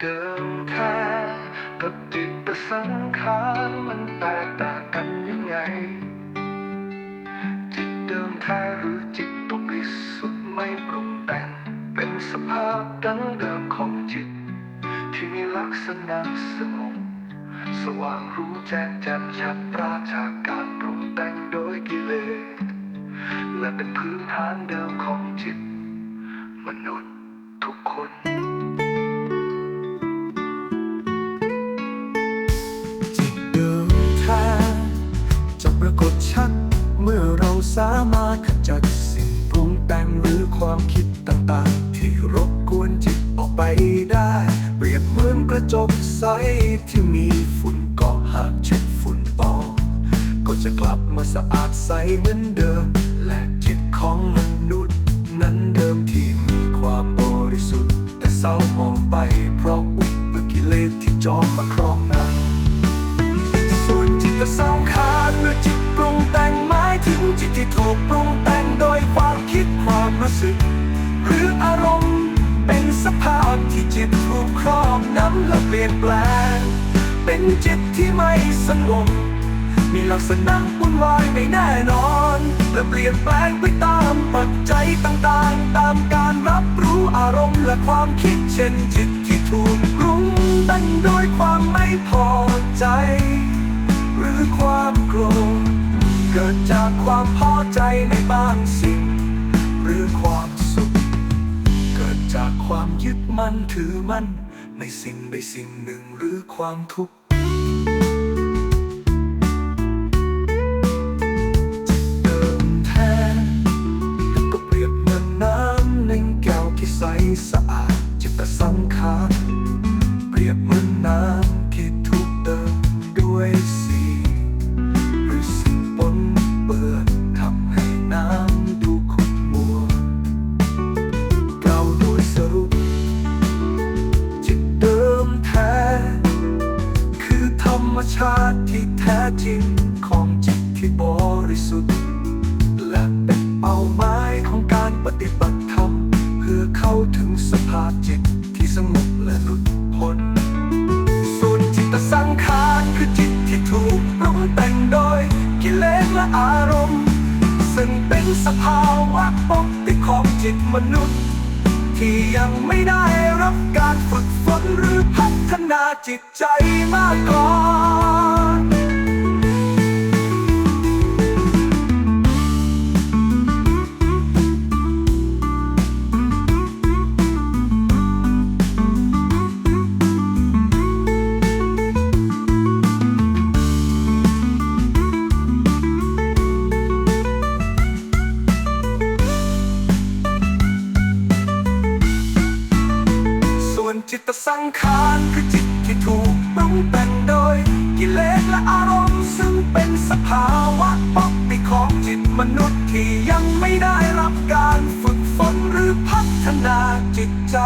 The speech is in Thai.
เดิมแท้กับจิตสังขารมันแตกต่างกันยังไง จิตเดิมแท้หรือจิตตุบริสุทธิ์ไม่ปรุงแต่ง เป็นสภาพดั้งเดิมของจิต ที่มีลักษณะสงบสว่างรู้แจ้งแจ่มชัดปราจากการปรุงแต่งโดยกิเลสและเป็นพื้นฐานเดิมของจิต มนุษย์ทุกคน รากฏชัด เมื่อเราสามารถขจัดสิ่งปรุงแต่งหรือความคิดต่างๆ ที่รบกวนจิตออกไปได้ เปรียบเหมือนกระจกใสที่มีฝุ่นเกาะหากเช็ดฝุ่นออก ก็จะกลับมาสะอาดใสเหมือนเดิม และจิตของมนุษย์ นั้นเดิมที่มีความบริสุทธิ์ แต่เศร้ามองไปเพราะอุปกิเลสที่จอมมาครองนำส่วนจิตสังขารเสึก หรืออารมณ์เป็นสภาพที่จิตถูกครอบนำและเปลี่ยนแปลง เป็นจิตที่ไม่สงบมีลักษณะวุ่นวายไม่แน่นอน และเปลี่ยนแปลงไปตามปัจจัยต่างๆ ตามการรับรู้อารมณ์และความคิดเช่นจิตที่ถูกปรุงแต่งโดยความไม่พอใจ หรือความโกรธเกิดจากความพอใจในบางสิ่ง หรือความสุข เกิดจากความยึดมั่นถือมั่นในสิ่งใดสิ่งหนึ่งหรือความทุกข์เดิมแท้ก็เปรียบเหมือนน้ำในแก้วที่ใสสะ มชาติที่แท้จริงของจิตที่บริสุทธิ์ และเป็นเป้าหมายของการปฏิบัติธรรม เพื่อเข้าถึงสภาพจิตที่สงบและหลุดพ้นส่วนจิตสังขารคือจิตที่ถูกปรุงแต่งโดย กิเลสและอารมณ์ ซึ่งเป็นสภาวะปกติของจิตมนุษย์ ที่ยังไม่ได้รับการฝึกฝนหรือพัฒนาจิตใจมาก่อน ตสังขารคือจิตที่ถูกปรุงแต่งโดย กิเลสและอารมณ์ ซึ่งเป็นสภาวะปกติของจิตมนุษย์ที่ยังไม่ได้รับการฝึกฝนหรือพัฒนาจิตใจ